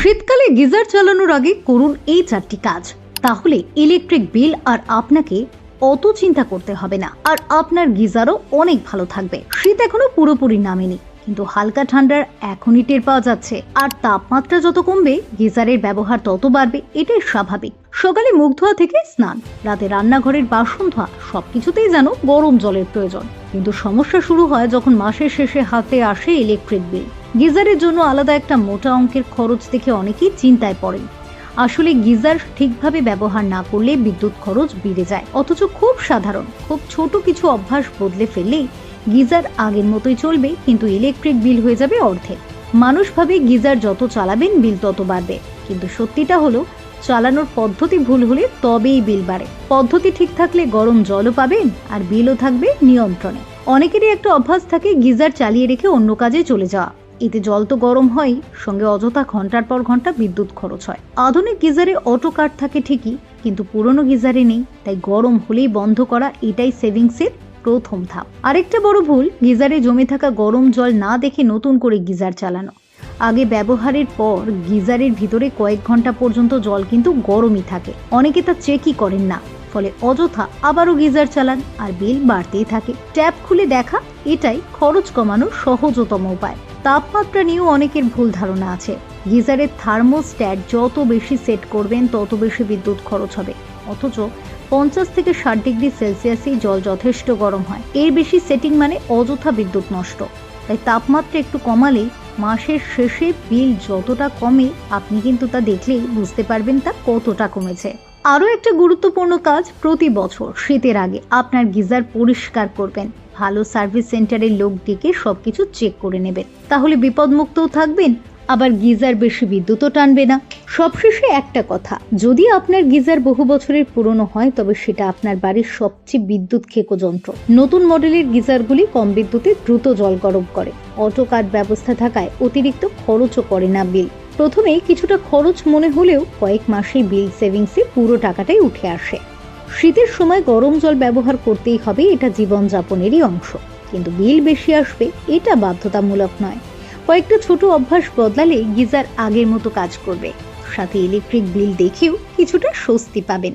শীতকালে গিজার চালানোর আগে করুন এই চারটি কাজ। তাহলে ইলেকট্রিক বিল আর আপনাকে অত চিন্তা করতে হবে না। আর আপনার গিজারও অনেক ভালো থাকবে। শীত এখনও পুরোপুরি নামেনি। কিন্তু হালকা ঠান্ডার এখনই টের পাওয়া যাচ্ছে। আর তাপমাত্রা যত কমবে, গিজারের ব্যবহার তত বাড়বে, এটাই স্বাভাবিক। সকালে মুখ ধোয়া থেকে স্নান, রাতে রান্নাঘরের বাসন ধোয়া, সবকিছুতেই যেন গরম জলের প্রয়োজন। কিন্তু সমস্যা শুরু হয় যখন মাসের শেষে হাতে আসে ইলেকট্রিক বিল গিজারের জন্য আলাদা একটা মোটা অঙ্কের খরচ দেখে অনেকেই চিন্তায় পড়েন। আসলে গিজার ঠিকভাবে ব্যবহার না করলে বিদ্যুৎ খরচ বেড়ে যায়। অথচ খুব সাধারণ, খুব ছোট কিছু অভ্যাস বদলে ফেললেই গিজার আগের মতোই চলবে, কিন্তু ইলেকট্রিক বিল হয়ে যাবে অর্ধেক। মানুষ ভাবে গিজার যত চালাবেন বিল তত বাড়বে। কিন্তু সত্যিটা হলো, চালানোর পদ্ধতি ভুল হলে তবেই বিল বাড়ে। পদ্ধতি ঠিক থাকলে গরম জলও পাবেন আর বিলও থাকবে নিয়ন্ত্রণে। অনেকেরই একটা অভ্যাস থাকে গিজার চালিয়ে রেখে অন্য কাজে চলে যাওয়া। এতে জল তো গরম হয় সঙ্গে অযথা ঘণ্টার পর ঘণ্টা বিদ্যুৎ খরচ হয়। আধুনিক গিজারে অটো কাট থাকে ঠিকই, কিন্তু পুরনো গিজারে নেই, তাই গরম হলেই বন্ধ করা এটাই সেভিংসের প্রথম ধাপ। আরেকটা বড় ভুল, গিজারে জমে থাকা গরম জল না দেখে নতুন করে গিজার চালানো। আগে ব্যবহারের পর গিজারের ভিতরে কয়েক ঘণ্টা পর্যন্ত জল কিন্তু গরমই থাকে। অনেকে তা চেকই করেন না, ফলে অযথা আবারও গিজার চালান আর বিল বাড়তেই থাকে। ট্যাপ খুলে দেখা, এটাই খরচ কমানোর সহজতম উপায়। তাপমাত্রা নিয়েও অনেকের ভুল ধারণা আছে। গিজারের থার্মোস্ট্যাট যত বেশি সেট করবেন, তত বেশি বিদ্যুৎ খরচ হবে। অথচ পঞ্চাশ থেকে ষাট ডিগ্রি সেলসিয়াসেই জল যথেষ্ট গরম হয়। এর বেশি সেটিং মানে অযথা বিদ্যুৎ নষ্ট। তাই তাপমাত্রা একটু কমালেই মাসের শেষে বিল যতটা কমে, আপনি কিন্তু তা দেখলেই বুঝতে পারবেন তা কতটা কমেছে। আরও একটা গুরুত্বপূর্ণ কাজ প্রতি বছর শীতের আগে আপনার গিজার পরিষ্কার করবেন। ভালো সার্ভিস সেন্টারের লোক ডেকে সবকিছু চেক করে নেবেন। তাহলে বিপদমুক্তও থাকবেন আবার গিজার বেশি বিদ্যুৎও টানবে না। সবশেষে একটা কথা, যদি আপনার গিজার বহু বছরের পুরনো হয়, তবে সেটা আপনার বাড়ির সবচেয়ে বিদ্যুৎ খেকো যন্ত্র। নতুন মডেলের গিজারগুলি কম বিদ্যুতে দ্রুত জল গরম করে। অটো কাট ব্যবস্থা থাকায় অতিরিক্ত খরচও করে না বিল। প্রথমে কিছুটা খরচ মনে হলেও কয়েক মাসেই বিল সেভিংসে পুরো টাকাটাই উঠে আসে। শীতের সময় গরম জল ব্যবহার করতেই হবে, এটা জীবনযাপনেরই অংশ। কিন্তু বিল বেশি আসবে, এটা বাধ্যতামূলক নয়। কয়েকটা ছোট অভ্যাস বদলালে গিজার আগের মতো কাজ করবে। সাথে ইলেকট্রিক বিল দেখেও কিছুটা স্বস্তি পাবেন।